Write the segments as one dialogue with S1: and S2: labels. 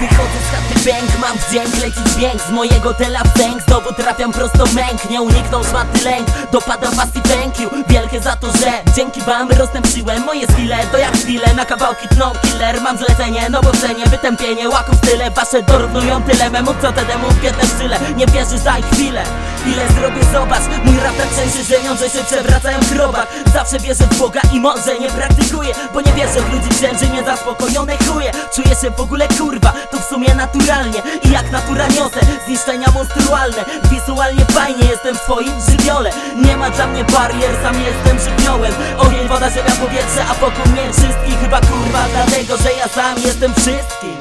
S1: Wychodzę z chaty bęk, mam wdzięk, leci dźwięk Z mojego tela w cęk, znowu trafiam prosto męk Nie uniknął szmaty lęk, dopada was i thank you Wielkie za to, że dzięki wam roztępszyłem Moje skille, to jak chwile, na kawałki tną killer Mam zlecenie, no bo cenię wytępienie Łaków tyle, wasze dorównują tyle Memu co temu w biedne szyle. Nie wierzysz, daj chwilę Ile zrobię, zobacz. Mój rap tak częściej żyją, że się przewracają w grobach. Zawsze wierzę w Boga i może nie praktykuję Bo nie wierzę w ludzi księży, niezaspokojone chuje Czuję się w ogóle kurwa, to w sumie naturalnie. I jak natura niosę, zniszczenia monstrualne. Wizualnie fajnie, jestem w swoim żywiole. Nie ma dla mnie barier, sam jestem żywiołem. Ogień, woda, ziemia, powietrze, a wokół mnie wszystkich. Chyba kurwa dlatego, że ja sam jestem wszystkim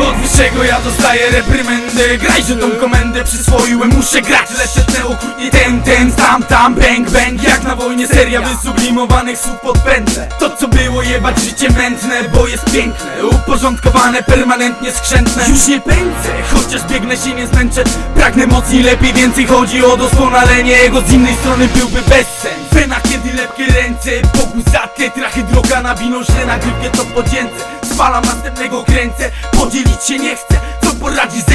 S2: Od wyższego ja dostaję reprymendę Graj, że tą komendę przyswoiłem Muszę grać, lecę okrutnie ten, ten, tam, tam Bang, bang, jak na wojnie seria Wysublimowanych słów pod pętlę. To co było jebać życie mętne Bo jest piękne, uporządkowane Permanentnie skrzętne. Już nie pędzę, chociaż biegnę się nie zmęczę. Pragnę mocniej, lepiej, więcej Chodzi o doskonalenie Jego. Z innej strony byłby bezsens Wena kiedy lepkie ręce Bogu za te trachy droga na wino Źle nagrywkę to podzięcę Spalam następnego kręcę Podzielić się nie chcę Co poradzisz, zejdź